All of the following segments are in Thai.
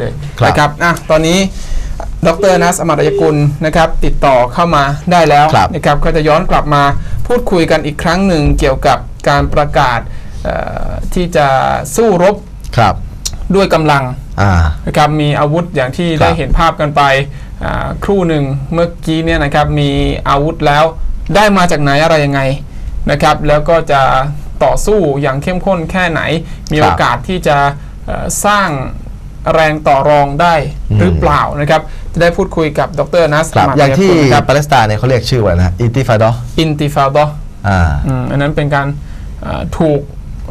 เลยครับนะครับอะตอนนี้ดรนัสอมรยกุลนะครับติดต่อเข้ามาได้แล้วครับ นะครับก็จะย้อนกลับมาพูดคุยกันอีกครั้งหนึ่งเกี่ยวกับการประกาศเอ่อที่จะสู้รบครับ ด้วยกำลัง อ่า นะครับมีอาวุธอย่างที่ครับได้เห็นภาพกันไปอ่าครู่หนึ่งเมื่อกี้เนี่ยนะครับมีอาวุธแล้วได้มาจากไหนอะไรยังไงนะครับ แล้วก็จะต่อสู้อย่างเข้มข้นแค่ไหน มีโอกาสที่จะเอ่อสร้าง แรงต่อรองได้หรือเปล่านะครับ จะได้พูดคุยกับดรนัสครับมอย่างที่ครับปาเลสไตน์เนี่ยเขาเรียกชื่อว่านะอินติฟาดออินติฟาดออ่าอันนั้นเป็นการเอ่อถูก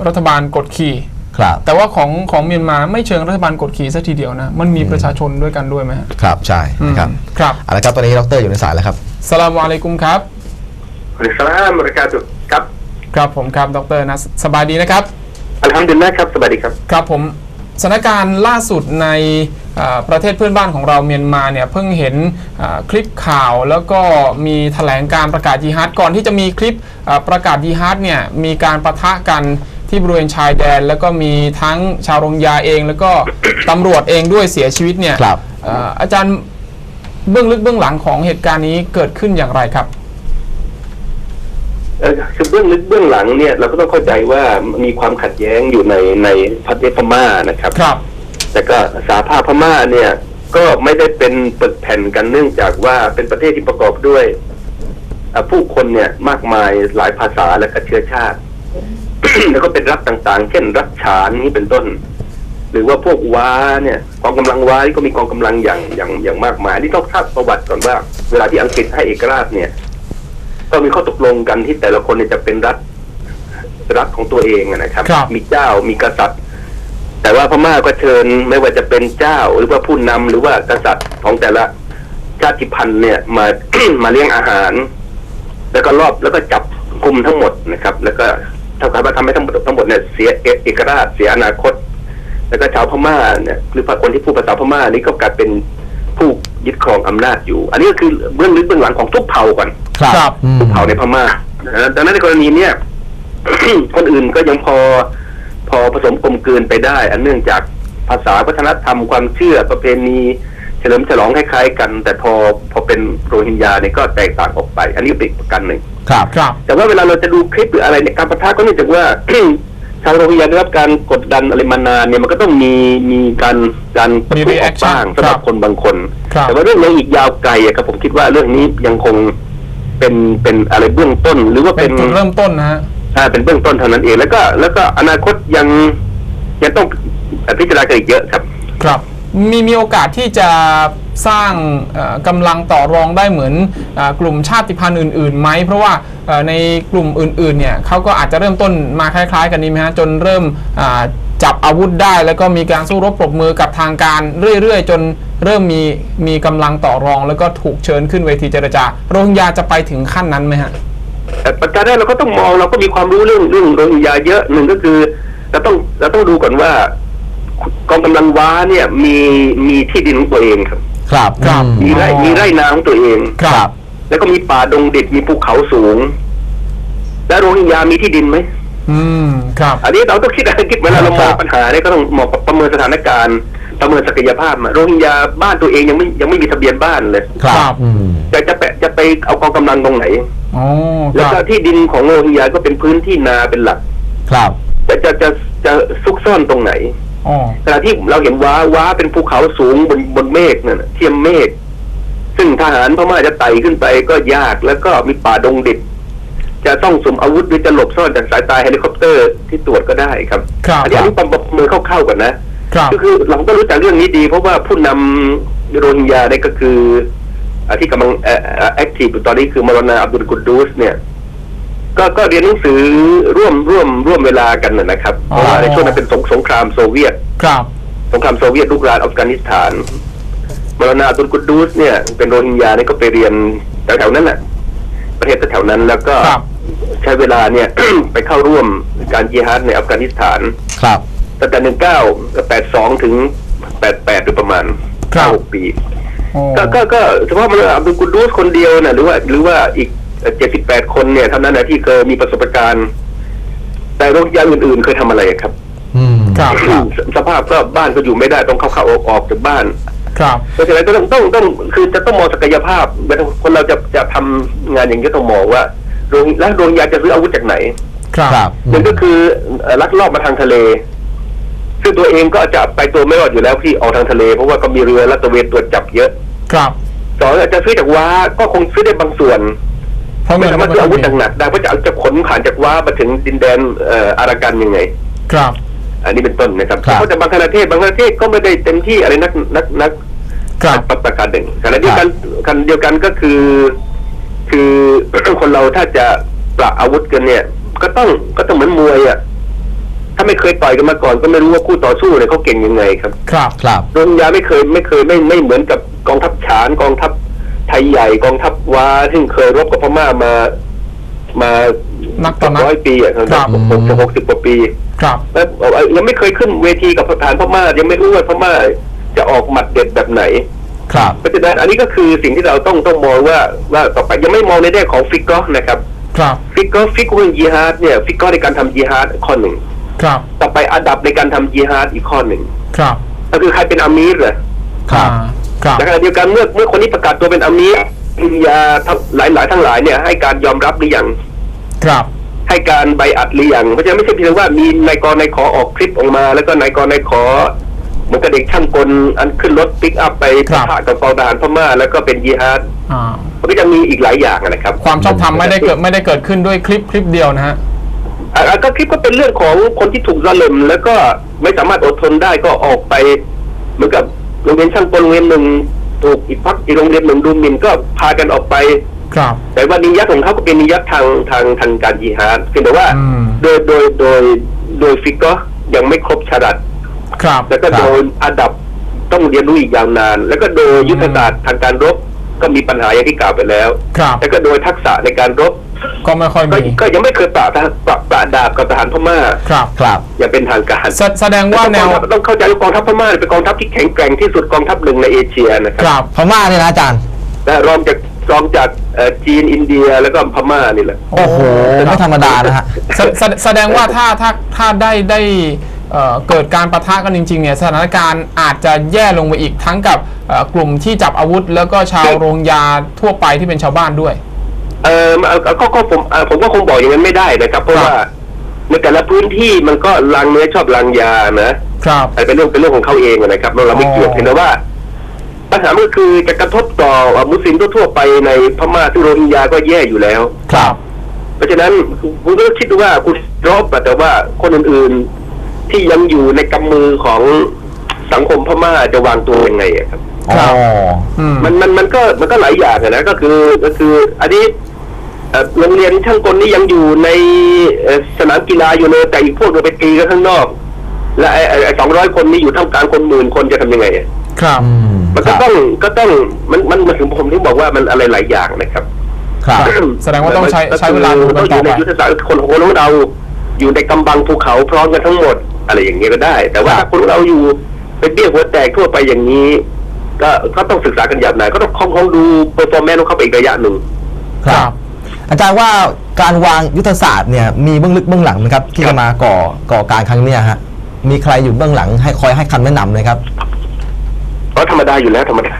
รัฐบาลกดขี่ครับแต่ว่าของของเมียนมาไม่เชิงรัฐบาลกดขี่ซะทีเดียวนะ มันมีประชาชนด้วยกันด้วยไหมฮะครับ ใช่นะครับอืมครับเอาละครับตอนนี้ดรอยู่ในสายแล้วครับสลามอะลัยกุมครับอัลสลามบริการตุครับ ครับผมครับดรนะสบายดีนะครับอัลฮัมดุลิลละครับสวัสดีครับ ครับผม สถานการณ์ล่าสุดในเอ่อประเทศเพื่อนบ้านของเราเมียนมาเนี่ยเพิ่งเห็นเอ่อคลิปข่าวแล้วก็มีแถลงการประกาศยิฮาดก่อนที่จะมีคลิปเอ่อประกาศยิฮาดเนี่ยมีการประทะกันที่บริเวณชายแดน แล้วก็มีทั้งชาวโรฮิงญาเอง แล้วก็ตำรวจเองด้วยเสียชีวิตเนี่ยครับเอ่ออาจารย์เบื้องลึกเบื้องหลังของเหตุการณ์นี้เกิดขึ้นอย่างไรครับเออ คือเบื้องลึกเบื้องหลังเนี่ยเราก็ต้องเข้าใจว่ามีความขัดแย้งอยู่ในในประเทศพม่านะครับ ครับ แต่ก็สาภาพพม่าเนี่ย ก็ไม่ได้เป็นปึกแผ่นกันเนื่องจากว่าเป็นประเทศที่ประกอบด้วยอะผู้คนเนี่ยมากมายหลายภาษาและก็เชื้อชาติ แล้วก็เป็นรัฐต่างๆ เช่น รัฐฉานนี้เป็นต้น หรือว่าพวกว้าเนี่ยกองกำลังว้านี่ก็มีกองกำลังอย่างอย่างอย่างมากมายนี่ต้องทราบประวัติก่อนว่า เวลาที่อังกฤษให้เอกราชเนี่ย ก็มีข้อตกลงกันที่แต่ละคนเนี่ยจะเป็นรัฐรัฐของตัวเองอะนะครับครับ มีเจ้ามีกษัตริย์ แต่ว่าพม่าก็เชิญไม่ว่าจะเป็นเจ้าหรือว่าผู้นำหรือว่ากษัตริย์ของแต่ละชาติพันธุ์เนี่ยมามาเลี้ยงอาหาร แล้วก็รอบแล้วก็จับกลุ่มทั้งหมดนะครับ แล้วก็เท่ากับว่าทำให้ทั้งหมดทั้งหมดเนี่ยเสียเอเอกราชเสียอนาคต แล้วก็ชาวพม่าเนี่ยหรือคนที่พูดภาษาพม่านี่ก็กลายเป็นผู้ยึดครองอำนาจอยู่ อันนี้ก็คือเบื้องลึกเบื้องหลังของทุกเผ่าก่อน ครับอืมทุกเผ่าในพม่านะดังนั้นในกรณีเนี้ยคนอื่นก็ยังพอ พอผสมกลมกลืนไปได้ อันเนื่องจากภาษาวัฒนธรรมความเชื่อประเพณีเฉลิมฉลองคล้ายๆกัน แต่พอพอเป็นโรฮิงญาเนี่ยก็แตกต่างออกไป อันนี้เป็นอีกประการหนึ่งครับครับ แต่ว่าเวลาเราจะดูคลิปหรืออะไรเนี่ยการประทะก็เนื่องจากว่าชาวโรฮิงญาได้รับการกดดันอะไรมานานเนี่ยมันก็ต้องมีมีการการปะมีทุออก reaction บ้างสำหรับครับคนบางคนครับแต่ว่าเรื่องยังอีกยาวไกลอะครับผมคิดว่าเรื่องนี้ยังคง เป็นเป็นอะไรเบื้องต้น หรือว่าเป็เป็นนจุดเริ่มต้นนะฮะ อ่าเป็นเบื้องต้นเท่านั้นเอง แล้วก็แล้วก็อนาคตยังยังต้องพิจารณากันอีกเยอะครับ ครับมีมีโอกาสที่จะสร้างเอ่อกำลังต่อรองได้เหมือนเออกลุ่มชาติพันธุ์อื่นๆไหมเพราะว่าเอ่อในกลุ่มอื่นๆเนี่ยเขาก็อาจจะเริ่มต้นมาคล้าย ๆ กันนี้ไหมฮะจนเริ่มอ่า จับอาวุธได้ แล้วก็มีการสู้รบปรบมือกับทางการเรื่อยๆ จนเริ่มมีมีกำลังต่อรอง แล้วก็ถูกเชิญขึ้นเวทีเจรจา โรฮิงญาจะไปถึงขั้นนั้นไหมฮะแต่ประการแรกเราก็ต้องมองเราก็มีความรู้เรื่องเรื่องโรฮิงญาเยอะหนึ่งก็คือเราต้องเราต้องดูก่อนว่ากองกำลังว้าเนี่ยมีมีที่ดินของตัวเองครับ ครับครับอืมีไร่อ๋อมีไร่นาของตัวเองครับ แล้วก็มีป่าดงดิบมีภูเขาสูง แล้วโรฮิงญามีที่ดินไหม อืมครับอันนี้เราต้องคิดอะไรคิดเวลาเรามองปัญหาเนี่ยก็ต้องมองประเมินสถานการณ์ประเมินศักยภาพอะโรฮิงญาบ้านตัวเองยังไม่ยังไม่มีทะเบียนบ้านเลยครัครับบอืมจะจะไปจะไปเอากองกำลังตรงไหนอ๋อคแล้วรับก็ที่ดินของโรฮิงญาก็เป็นพื้นที่นาเป็นหลัก ครับจะจะจะจะซุกซ่อนตรงไหนอ๋อขณะที่เราเห็นว้าว้าเป็นภูเขาสูงบนบนเมฆนั่นน่ะเทียมเมฆซึ่งทหารพม่าจะไต่ขึ้นไปก็ยากแล้วก็มีป่าดงดิบ จะต้องสวมอาวุธหรือจะหลบซ่อนจากสายตาเฮลิคอปเตอร์ที่ตรวจก็ได้ครับครับอันนี้อันนี้ประเมินคร่าวๆก่อนนะครับคือคือเราก็รู้จักเรื่องนี้ดี เพราะว่าผู้นำโรฮิงญาเนี่ยก็คืออ่าที่กำลังแอคทีฟอยู่ตอนนี้คือมารนาอับดุลกุดดูสเนี่ยก็ก็เรียนหนังสือร่วมร่วมร่วมเวลากันนะนะครับเพราะว่าในช่วงนั้นเป็นสงสงครามโซเวียต ครับ สงครามโซเวียตลุกรานอัฟกานิสถานมารนาอับดุลกุดดูสเนี่ยเป็นโรฮิงญาเนี่ยก็ไปเรียนแถวๆนั้นแหละประเทศแถวๆนั้นแล้วก็ครับ ใช้เวลาเนี่ย ไปเข้าร่วมการจิฮาดในอัฟกานิสถานครับตั้งแต่หนึ่งเก้าแปดสองถึงแปดแปดโดยประมาณครับหกปีโอ้ก็ก็ก็เฉพาะมันอับดุลกุดดูสคนเดียวนะหรือว่าหรือว่าอีกเจ็ดสิบแปดคนเนี่ยเท่านั้นนะที่เคยมีประสบการณ์ แต่โรคยาอื่น ๆ เคยทำอะไรครับอืมครับสภาพก็บ้านก็อยู่ไม่ได้ต้องเข้าเข้าออกออกจากบ้านครับเพราะฉะนั้นก็ต้องต้องต้องคือจะต้องมองศักยภาพเวลาคนเราจะจะทำงานอย่างนี้ต้องมองว่า โรงแล้วโรงยาจะซื้ออาวุธจากไหนครับครับหนึ่งก็คือเอ่อลักลอบมาทางทะเล ซึ่งตัวเองก็จะไปตัวไม่รอดอยู่แล้วที่ออกทางทะเล เพราะว่าก็มีเรือและตระเวนตรวจจับเยอะ ครับสองอาจจะซื้อจากว้าก็คงซื้อได้บางส่วนเพราะไม่เงินสามารถซื้ออาวุธหนักๆได้เพราะจะเอาจะขนผ่านจากว้ามาถึงดินแดนเอ่ออารากันยังไง ครับ อันนี้เป็นต้นนะครับครับเพราะแต่บางประเทศบางประเทศก็ไม่ได้เต็มที่อะไรนักนักนักครับประการหนึ่งขณะเดียวกันขณะเดียวกันก็คือ คือคนเราถ้าจะประอาวุธกันเนี่ย ก็ต้องก็ต้องเหมือนมวยอะถ้าไม่เคยต่อยกันมาก่อนก็ไม่รู้ว่าคู่ต่อสู้เนี่ยเขาเก่งยังไงครับ ครับครับโดนยาไม่เคยไม่เคยไม่ไม่เหมือนกับกองทัพฉานกองทัพไทยใหญ่กองทัพวาที่เคยรบกับพม่ามา มานักต่อนักร้อยปีอะครับหกสิบหกสิบกว่าปี ครับแล้วเอาเอายังไม่เคยขึ้นเวทีกับทหารพม่ายังไม่รู้ว่าพม่าจะออกหมัดเด็ดแบบไหน ครับ เพราะฉะนั้นอันนี้ก็คือสิ่งที่เราต้องต้องมองว่าว่าต่อไปยังไม่มองในแง่ของฟิกเกอร์นะครับ ครับฟิกเกอร์ฟิกเรื่องยีฮาร์ดเนี่ยฟิกเกอร์ในการทำยีฮาร์ดข้อหนึ่งครับ ต่อไปอันดับในการทำยีฮาร์ดอีกข้อหนึ่งครับก็คือใครเป็นอามีรเหรอครับอ่าครับในขณะเดียวกันเมื่อเมื่อคนนี้ประกาศตัวเป็นอามีรอินยาทั้งหลายหลายทั้งหลายเนี่ย ให้การยอมรับหรือยังครับให้การใบอัดหรือยังเพราะฉะนั้นไม่ใช่เพียงว่ามีนายกรนายขอออกคลิปออกมา แล้วก็นายกรนายขอ เหมือนกับเด็กช่างกลอันขึ้นรถปิกอัพไปครัปะบ ทะกับกองทหารพม่าแล้วก็เป็นยีฮาร์ดอ่ามันก็จะมีอีกหลายอย่างนะครับความชอบธรรมไม่ได้เกิดไม่ได้เกิดขึ้นด้วยคลิปคลิปเดียวนะฮะ อะก็คลิปก็เป็นเรื่องของคนที่ถูกสลิมแล้วก็ไม่สามารถอดทนได้ก็ออกไป เหมือนกับโรงเรียนช่างกลโรงเรียนหนึ่งถูกอีกพักอีกโรงเรียนหนึ่งดูหมิ่นก็พากันออกไป ครับ แต่ว่านิยัตของเขาก็เป็นนิยัตทางทางทางการยีฮาร์ดเพียงแต่ว่า อืม โดยโดยโดยโดยฟิกก็ยังไม่ครบชาดัด ครับแล้วก็ครับโดยอันดับต้องเรียนรู้อีกยาวนาน แล้วก็โดยยุทธศาสตร์ทางการรบก็มีปัญหาอย่างที่กล่าวไปแล้วครับแล้วก็โดยทักษะในการรบก็ไม่ค่อยก็มีก็ยังไม่เคยปราบทหารปราบปราบดาบกับทหารพม่าครับครับอย่างเป็นทางการแสแสดงว่าแนวต้องเข้าใจว่ากองทัพพม่าเป็นกองทัพที่แข็งแกร่งที่สุดกองทัพหนึ่งในเอเชียนะคครัรับบพม่าเนี่ยนะอาจารย์และรองจากรองจากเอ่อจีนอินเดียแล้วก็พม่านี่แหละโอ้โหไม่ธรรมดานะฮะแสแสแสดงว่าถ้าถ้าถ้าได้ได้ เอ่อเกิดการประทะกันจริงๆเนี่ยสถานการณ์อาจจะแย่ลงไปอีกทั้งกับเอ่อกลุ่มที่จับอาวุธ แล้วก็ชาวโรงยาทั่วไปที่เป็นชาวบ้านด้วย เออเอาเอาก็ก็ผมเอ่อผมก็คงบอกอย่างนั้นไม่ได้นะครับ เพราะครับว่าในแต่ละพื้นที่มันก็ลังเนื้อชอบลังยานะครับอันเป็นเรื่องเป็นเรื่องของเขาเองนะครับ เราเราไม่อ๋อเกี่ยวเพียงแต่ว่าปัญหาก็คือจะกระทบต่อมุสลิมทั่วๆไปในพม่าซึ่งโรฮิงญาก็แย่อยู่แล้ว ครับ เพราะฉะนั้นคุณก็คิดดูว่าคุณรบอะแต่ว่าคนอื่นๆ ที่ยังอยู่ในกำมือของสังคมพม่าจะวางตัวยังไงอะครับ อ๋ออืม มันมันมันก็มันก็หลายอย่างอะนะก็คือก็คืออันนี้เอ่อโรงเรียนช่างกลนี่ยังอยู่ในเอ่อสนามกีฬาอยู่เลยแต่อีกพวกนึงไปตีกันข้างนอก และไอ้สองร้อยคนนี่อยู่ท่ามกลางคนหมื่นคนจะทำยังไงอะครับ อืมมันคก็รับต้องก็ต้องมันมันมันถึงผมที่บอกว่ามันอะไรหลายอย่างนะครับ ครับ แสดงว่าต้องใช้ใช้เวลาดูกันต้องอต่อยู่ไปในยุทธศาสตร์คนของเราอยู่ในกำบังภูเขาพร้อมกันทั้งหมด อะไรอย่างเงี้ยก็ได้ แต่ว่าครับถ้าคนเราอยู่เป็นเบี้ยหัวแตกทั่วไปอย่างนี้ ก็ก็ต้องศึกษากันอย่างไหนก็ต้องคงคงดูเปอร์ฟอร์แมนซ์ของเขาไปอีกระยะหนึ่งครับ อาจารย์ว่าการวางยุทธศาสตร์เนี่ยมีเบื้องลึกเบื้องหลังไหมครับ ที่ครัจะบมาก่อก่อการครั้งเนี้ยฮะมีใครอยู่เบื้องหลังให้คอยให้คำแนะนำไหมครับเพราะธรรมดาอยู่แล้วธรรมดา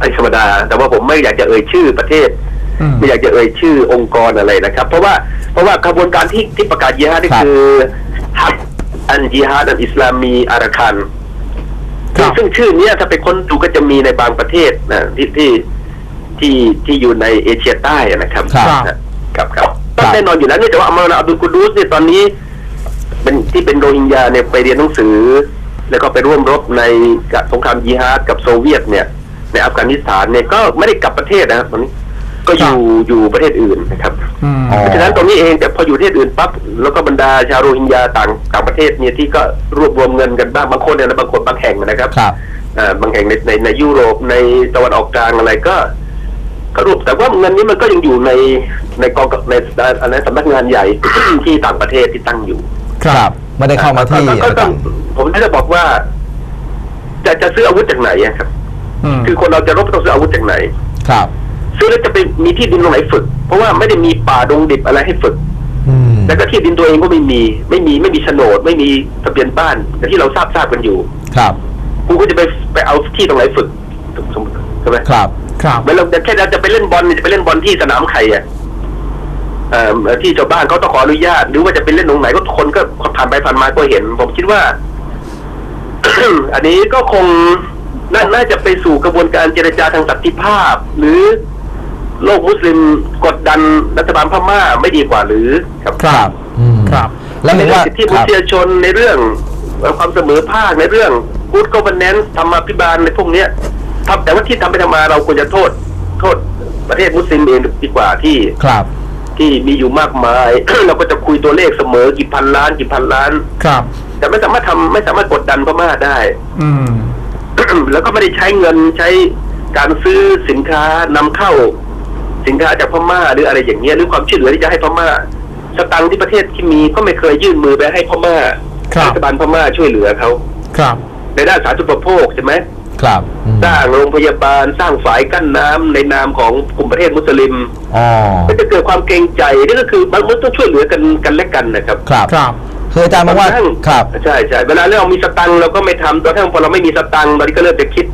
ไอ้ธรรมดา แต่ว่าผมไม่อยากจะเอ่ยชื่อประเทศอืมไม่อยากจะเอ่ยชื่อองค์กรอะไรนะครับ เพราะว่าเพราะว่ากระบวนการที่ที่ประกาศยิฮาดนี่ครับคือฮับ อันยิฮาดอันอิสลามีอาราคันครับซึ่งชื่อเนี้ยถ้าเป็นคนดูก็จะมีในบางประเทศนะที่ที่ที่ที่อยู่ในเอเชียใต้อะนะครับ ครับครับครับครับแน่นอนอยู่แล้วเนื่องจากว่าอัลมานาอับดุลกุดูสเนี่ยตอนนี้ เป็นที่เป็นโรฮิงญาเนี่ยไปเรียนหนังสือ แล้วก็ไปร่วมรบในสงครามยิฮาดกับโซเวียตเนี่ย ในอัฟกานิสถานเนี่ยก็ไม่ได้กลับประเทศนะครับตอนนี้ ก็อยู่อยู่ประเทศอื่นนะครับอืมอ๋อเพราะฉะนั้นตรงนี้เองแต่พออยู่ประเทศอื่นปั๊บแล้วก็บรรดาชาวโรฮิงญาต่างต่างประเทศเนี่ยที่ก็รวบรวมเงินกันบ้างบางคนเนี่ยนะบางคนบางแห่งนะครับครับอ่าบางแห่งในในในยุโรปในตะวันออกกลางอะไรก็ก็รวบแต่ว่าเงินนี้มันก็ยังอยู่ในในกองในในสำนักงานใหญ่ที่ต่างประเทศที่ตั้งอยู่ ครับไม่ได้เข้ามาที่ก็ก็อาต้จาองรย์ผมจะบอกว่า จะจะซื้ออาวุธจากไหนอะครับอืมคือคนเราจะรบต้องซื้ออาวุธจากไหน ครับ ซื้อแล้วจะไปมีที่ดินตรงไหนฝึก เพราะว่าไม่ได้มีป่าดงดิบอะไรให้ฝึกอืมแล้วก็ที่ดินตัวเองก็ไม่มี ไม่มีไม่มีโฉนด ไม่มีทะเบียนบ้านแต่ที่เราทราบทราบกันอยู่ ครับกูก็จะไปไปเอาที่ตรงไหนฝึกใช่ไหมครับ ครับเมื่อเราแค่เราจะไปเล่นบอลเนี่ยจะไปเล่นบอลที่สนามไข่อะเอ่อที่ชาวบ้านเขาต้องขออนุญาต หรือว่าจะไปเล่นตรงไหนก็คนก็ผ่านไปผ่านมาก็เห็น ผมคิดว่า อันนี้ก็คงนาน่าจะไปสู่กระบวนการเจรจาทางสันติภาพ หรือ โลกมุสลิมกดดันรัฐบาลพม่าไม่ดีกว่าหรือครับครับอืมครับ แล้วในเห็นเรื่อว่างสิทธิมคนุรับษยชนในเรื่องความเสมอภาคในเรื่อง good governance ธรรมาภิบาลในพวกเนี้ยทำแต่ว่าที่ทำไปทำมาเราควรจะโทษ โทษประเทศมุสลิมเองดีกว่าที่ ครับ ที่มีอยู่มากมาย เราก็จะคุยตัวเลขเสมอกี่พันล้านกี่พันล้าน ครับ แต่ไม่สามารถทำไม่สามารถกดดันพม่าได้ อืม แล้วก็ไม่ได้ใช้เงินใช้การซื้อสินค้านำเข้า สินค้าจากพม่าหรืออะไรอย่างเงี้ยหรือความช่วยเหลือที่จะให้พม่า สตังค์ที่ประเทศที่มีก็ไม่เคยยื่นมือไปให้พม่าครับรัฐบาลพม่าช่วยเหลือเขาครับ ในด้านสาธารณูปโภคใช่ไหมครับอืมสร้างโรงพยาบาลสร้างฝายกั้นน้ำในนามของกลุ่มประเทศมุสลิมอ๋อก็จะเกิดความเกรงใจนี่ก็คือมันมันต้องช่วยเหลือกันกันและกันนะครับ ครับครับคืออาจารย์มองว่าบงครับใช่ใช่เวลาเรามีสตังค์เราก็ไม่ทำตอนที่พอเราไม่มีสตังค์ตอนนี้ก็เริ่มจะคิด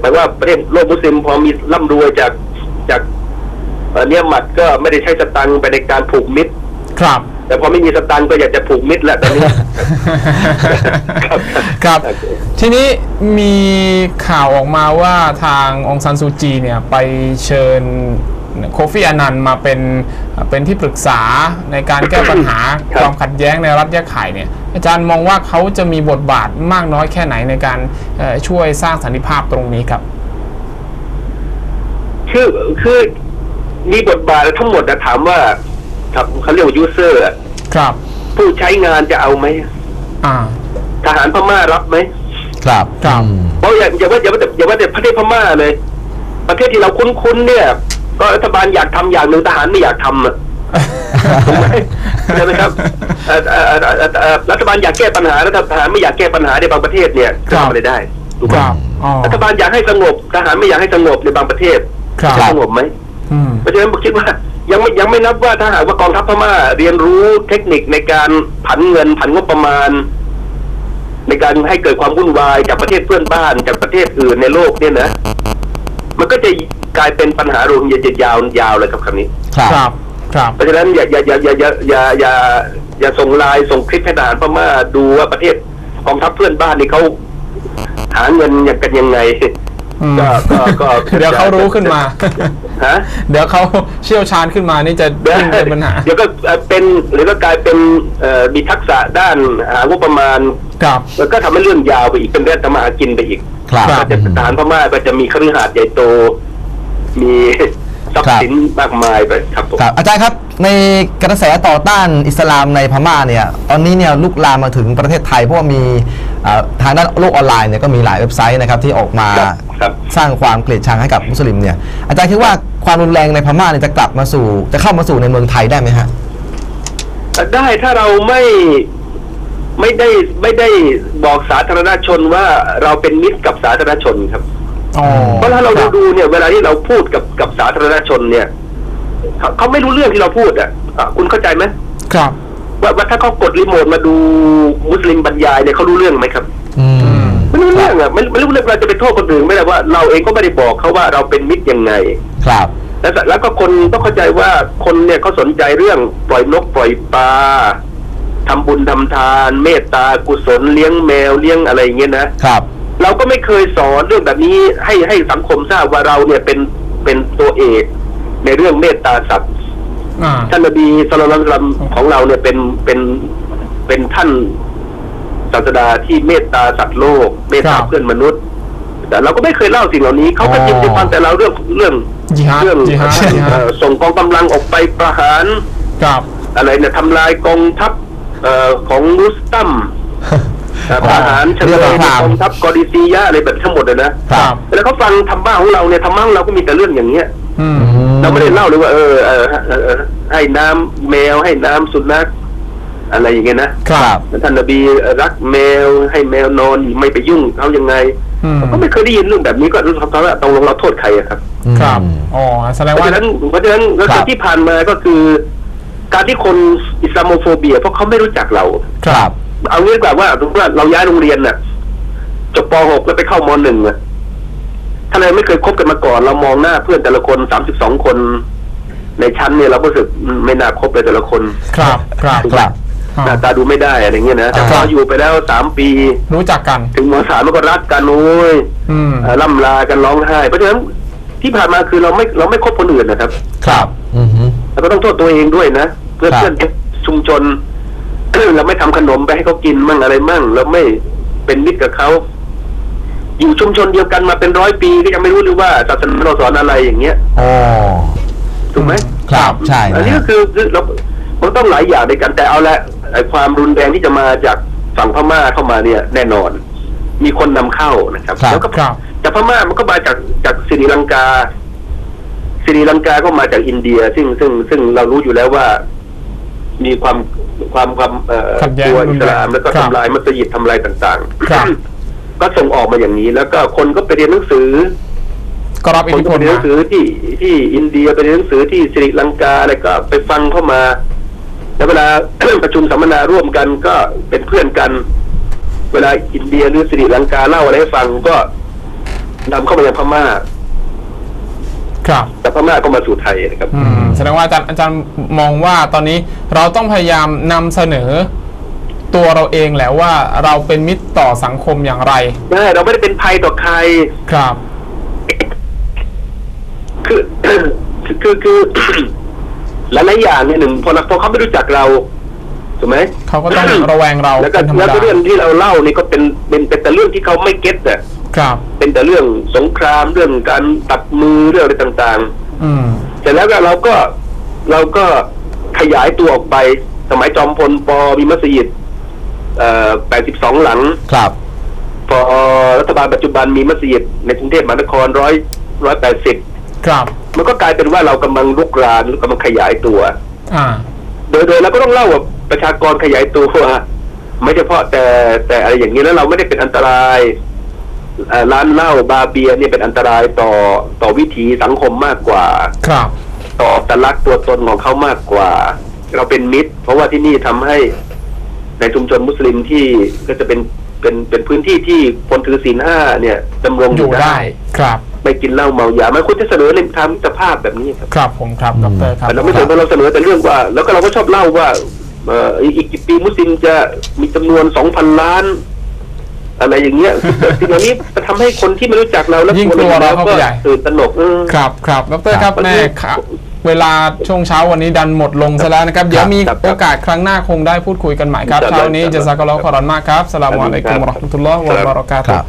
หมายว่าประเทศโลกมุสลิมพอมีร่ำรวยจาก จากเอ่อเนี่ยหมัดก็ไม่ได้ใช้สตังค์ไปในการผูกมิตร ครับ แต่พอไม่มีสตังค์ก็อยากจะผูกมิตรแล้วตอนนี้ครับครับโอเคทีนี้มีข่าวออกมาว่าทางองซันซูจีเนี่ยไปเชิญโคฟีอานันต์มาเป็นเป็นที่ปรึกษาในการแก้ปัญหาครับความขัดแย้งในรัฐยะไข่เนี่ย อาจารย์มองว่าเขาจะมีบทบาทมากน้อยแค่ไหนในการเอ่อช่วยสร้างสันติภาพตรงนี้ครับ คือคือมีบทบาททั้งหมดนะถามว่าครับเขาเรียกว่ายูเซอร์ครับ ผู้ใช้งานจะเอาไหมอ่า ทหารพม่ารับไหมครับครับอืมเพราะอย่าอย่าว่าอย่าว่าแต่อย่าว่าแต่ประเทศพม่าเลย ประเทศที่เราคุ้นๆเนี่ย ก็รัฐบาลอยากทำอย่างหนึ่งทหารไม่อยากทำอะถูกไหมใช่ไหมครับเอ่อเอ่อเอ่อเอ่อเอ่อรัฐบาลอยากแก้ปัญหาแล้วทหารไม่อยากแก้ปัญหาในบางประเทศเนี่ยครัก็บทำอะไรได้ถูกไหคมรับอ๋อรัฐบาลอยากให้สงบทหารไม่อยากให้สงบในบางประเทศครับจะ สงบไหมอืมเพราะฉะนั้นผมคิดว่า ยังไม่ยังไม่นับว่าถ้าหากว่ากองทัพพม่าเรียนรู้เทคนิคในการผันเงินผันงบประมาณ ในการให้เกิดความวุ่นวายจากประเทศเพื่อนบ้านจากประเทศอื่นในโลกเนี่ยนะ มันก็จะกลายเป็นปัญหาโรฮิงญายาวยาวเลยครับคำนี้ ครับครับครับเพราะฉะนั้นอย่าอย่าอย่าอย่าอย่าอย่าอย่าอย่าส่งไลน์ส่งคลิปให้ทหารพม่าดูว่าประเทศกองทัพเพื่อนบ้านนี่เขาหาเงินอย่างกันยังไงอืม ก็ก็ก็เดี๋ยวเขารู้ขึ้นมาฮะเดี๋ยวเขาเชี่ยวชาญขึ้นมานี่จะเดี๋ยวยิ่งเป็นปัญหา เดี๋ยวก็เอ่อเป็นหรือก็กลายเป็นเอ่อมีทักษะด้านหางบประมาณครับแล้วก็ทำให้เรื่องยาวไปอีกเป็นเรื่องทำมาหากินไปอีกครับครัก็บจะทหารพม่าก็จะมีคฤหาสน์ใหญ่โต มีทรัพครัย์บสินมากมายไปครับผมครับอาจารย์ครับในกระแสต่อต้านอิสลามในพม่าเนี่ย ตอนนี้เนี่ยลุกลามมาถึงประเทศไทยเพราะว่ามีเอ่อทางด้านโลกออนไลน์เนี่ยก็มีหลายเว็บไซต์นะครับที่ออกมาครับครับ สร้างความเกลียดชังให้กับมุสลิมเนี่ยอาจารย์คิดว่าความรุนแรงในพม่าเนี่ยจะกลับมาสู่จะเข้ามาสู่ในเมืองไทยได้ไหมฮะ ได้ถ้าเราไม่ไม่ได้ไม่ได้บอกสาธารณชนว่าเราเป็นมิตรกับสาธารณชนครับ อ๋อเพราะถ้าเราคดูบดูเนี่ยเวลาที่เราพูดกับกับสาธารณชนเนี่ยเขาเขาไม่รู้เรื่องที่เราพูดอะอะคุณเข้าใจไหม ครับ ว่าว่าถ้าเขากดรีโมทมาดูมุสลิมบรรยายเนี่ยเขารู้เรื่องไหมครับอืมไม่รู้เรื่องอะไม่ไม่รู้เรื่องเราจะไปโทษคนอื่นไม่ได้ว่าเราเองก็ไม่ได้บอกเขาว่าเราเป็นมิตรยังไง ครับ แล้วแล้วก็คนต้องเข้าใจว่าคนเนี่ยเขาสนใจเรื่องปล่อยนกปล่อยปลาทำบุญทำทาน เมตตากุศลเลี้ยงแมวเลี้ยงอะไรอย่างเงี้ยนะครับ เราก็ไม่เคยสอนเรื่องแบบนี้ให้ให้สังคมทราบว่าเราเนี่ยเป็นเป็นตัวเอกในเรื่องเมตตาสัตว์อ่า ท่านนบีสุลต่านของเราเนี่ยเป็นเป็นเป็นท่านศาสดาที่เมตตาสัตว์โลก เมตตาครับเพื่อนมนุษย์ แต่เราก็ไม่เคยเล่าสิ่งเหล่านี้เขาก็อ๋อจิมจิฟังแต่เราเรื่องเรื่องจิฮาดเรื่องจิฮาดจิฮาเอ่ดอส่งกองกำลังออกไปประหารครับอะไรเนี่ยทำลายกองทัพเอ่อของรุสตัมเอ่อประหารเฉลเรื่องยสงครามกองทัพกอริซียะอะไรแบบทั้งหมดเลยนะครับแล้วเขาฟังธรรมะของเราเนี่ยธรรมะของเราก็มีแต่เรื่องอย่างเงี้ย อืม เราไม่ได้เล่าเลยว่าเออเออเออเออให้น้ำแมวให้น้ำสุนัขอะไรอย่างเงี้ยนะครับแล้วท่านนบีรักแมวให้แมวนอนไม่ไปยุ่งเขายังไงอืมก็ไม่เคยได้ยินเรื่องแบบนี้ก็รู้สึกว่าตรงลงเราโทษใครอะครับ ครับอืมอ๋อแสดงเพราะว่าฉะนั้นเพราะฉะนั้นก็ครับที่ผ่านมาก็คือ การที่คนอิสลามโฟเบีย เพราะเขาไม่รู้จักเรา ครับ เอางี้ดีกว่าว่าสมมติว่าเราย้ายโรงเรียนน่ะจบป .6 แล้วไปเข้าม .1 อะ ถ้าเราไม่เคยคบกันมาก่อน เรามองหน้าเพื่อนแต่ละคนสามสิบสองคน ในชั้นเนี่ยเราก็รู้สึกไม่น่าคบเลยแต่ละคนครับครับครับหน้าตาดูไม่ได้อะไรเงี้ยนะแต่พออยู่ไปแล้วสามปี รู้จักกัน ถึงมสามมันก็รักกันโอ้ยอืมเอ่อล่ำลากันร้องไห้ เพราะฉะนั้นที่ผ่านมาคือเราไม่เราไม่คบคนอื่นนะครับ ครับ อือฮึเราก็ต้องโทษตัวเองด้วยนะเพื่อนครับเพื่อนชุมชนเราไม่ทำขนมไปให้เขากินมั่งอะไรมั่งเราไม่เป็นมิตรกับเขา อยู่ชุมชนเดียวกันมาเป็นร้อยปีก็ยังไม่รู้เลยว่าศาสนาเราสอนอะไรอย่างเงี้ยอ๋อถูกไหมครับใช่อันนี้นะก็คือคือเรามันต้องหลายอย่างในกันแต่เอาละไอ้ความรุนแรงที่จะมาจากฝั่งพม่าเข้ามาเนี่ย แน่นอน มีคนนำเข้านะครับครับแล้วก็ครับจากพม่ามันก็มาจากจากศรีลังกาศรีลังกาก็มาจากอินเดีย ซึ่งซึ่งซึ่งเรารู้อยู่แล้วว่า มีความความความเอ่อขัดแย้งตัวรุอินสแรงลามแล้วก็ครับทำลายมัสยิดทำลายต่างครับๆ ก็ส่งออกมาอย่างนี้ แล้วก็คนก็ไปเรียนหนังสือ ก็รับอิคทนธิก็พไปลเรียนหมานังสือที่ที่อินเดียไปเรียนหนังสือที่ศรีลังกาอะไรก็ไปฟังเข้ามา แล้วเวลา ประชุมสัมมนาร่วมกันก็เป็นเพื่อนกัน เวลาอินเดียหรือศรีลังกาเล่าอะไรให้ฟังก็นำเข้ามายังพม่าครับ แต่พม่าก็มาสู่ไทยนะครับ อืมแสดงว่าอาจารย์อาจารย์มองว่าตอนนี้เราต้องพยายามนำเสนอ ตัวเราเองแหละว่าเราเป็นมิตรต่อสังคมอย่างไรใช่เราไม่ได้เป็นภัยต่อใคร ครับ คือคือคือคือหลายๆอย่างเนี่ยหนึ่งพอเราพอเขาไม่รู้จักเราถูกไหมเขาก็ต้องระแวงเราแล้วก็เป็นธรรมแล้วดาก็เรื่องที่เราเล่านี่ก็เป็นเป็นเป็นแต่เรื่องที่เขาไม่เก็ตอะครับ เป็นแต่เรื่องสงครามเรื่องการตัดมือเรื่องอะไรต่างอืมๆแต่แล้วก็เราก็เราก็ขยายตัวออกไป สมัยจอมพลปมีมัสยิดเอ่อ 82 หลัง ครับ พอรัฐบาลปัจจุบันมีมัสยิดในกรุงเทพมหานครร้อยร้อยแปดสิบครับ มันก็กลายเป็นว่าเรากำลังลุกรานหรือกำลังขยายตัว อ่า โดยโดยเราก็ต้องเล่าว่าประชากรขยายตัวไม่เฉพาะแต่แต่อะไรอย่างนี้แล้วเราไม่ได้เป็นอันตรายเอ่อร้านเหล้าบาร์เบียร์เนี่ยเป็นอันตรายต่อต่อวิถีสังคมมากกว่า ครับ ต่ออัตลักษณ์ตัวตนของเขามากกว่า เราเป็นมิตร เพราะว่าที่นี่ทำให้ ในชุมชนมุสลิมที่ก็จะเป็นเป็นเป็นพื้นที่ที่คนถือศีลห้าเนี่ยดำรงออยู่ยู่ได้ ได้ครับ ไม่กินเหล้าเมายามันควรจะเสนอในทางมิตรภาพแบบนี้ครับครับผมครับดรครับแต่เราไม่เสนอเราเสนอแต่เรื่องว่า แล้วก็เราก็ชอบเล่าว่าเอ่ออีกกี่ปีมุสลิมจะมีจำนวนสองพันล้าน อะไรอย่างเงี้ยสิ่งเหล่านี้จะทำให้คนที่ไม่รู้จักเราแล้วยิ่งกลัวเราเข้าไปใหญ่ ตื่นตระหนกเออ ครับครับดรครับครับแม่ครับ เวลาช่วงเช้าวันนี้ดันหมดลงซะแล้วนะครับ เดี๋ยวมีครับโอกาสครั้งหน้าคงได้พูดคุยกันใหม่ครับครับเช้านี้ครับจะซักกะลอฮ์ขอรอนมากครับสลามอะลัยกุมวะเราะห์มะตุลลอฮ์วะบะเราะกาตุครัฮ์บ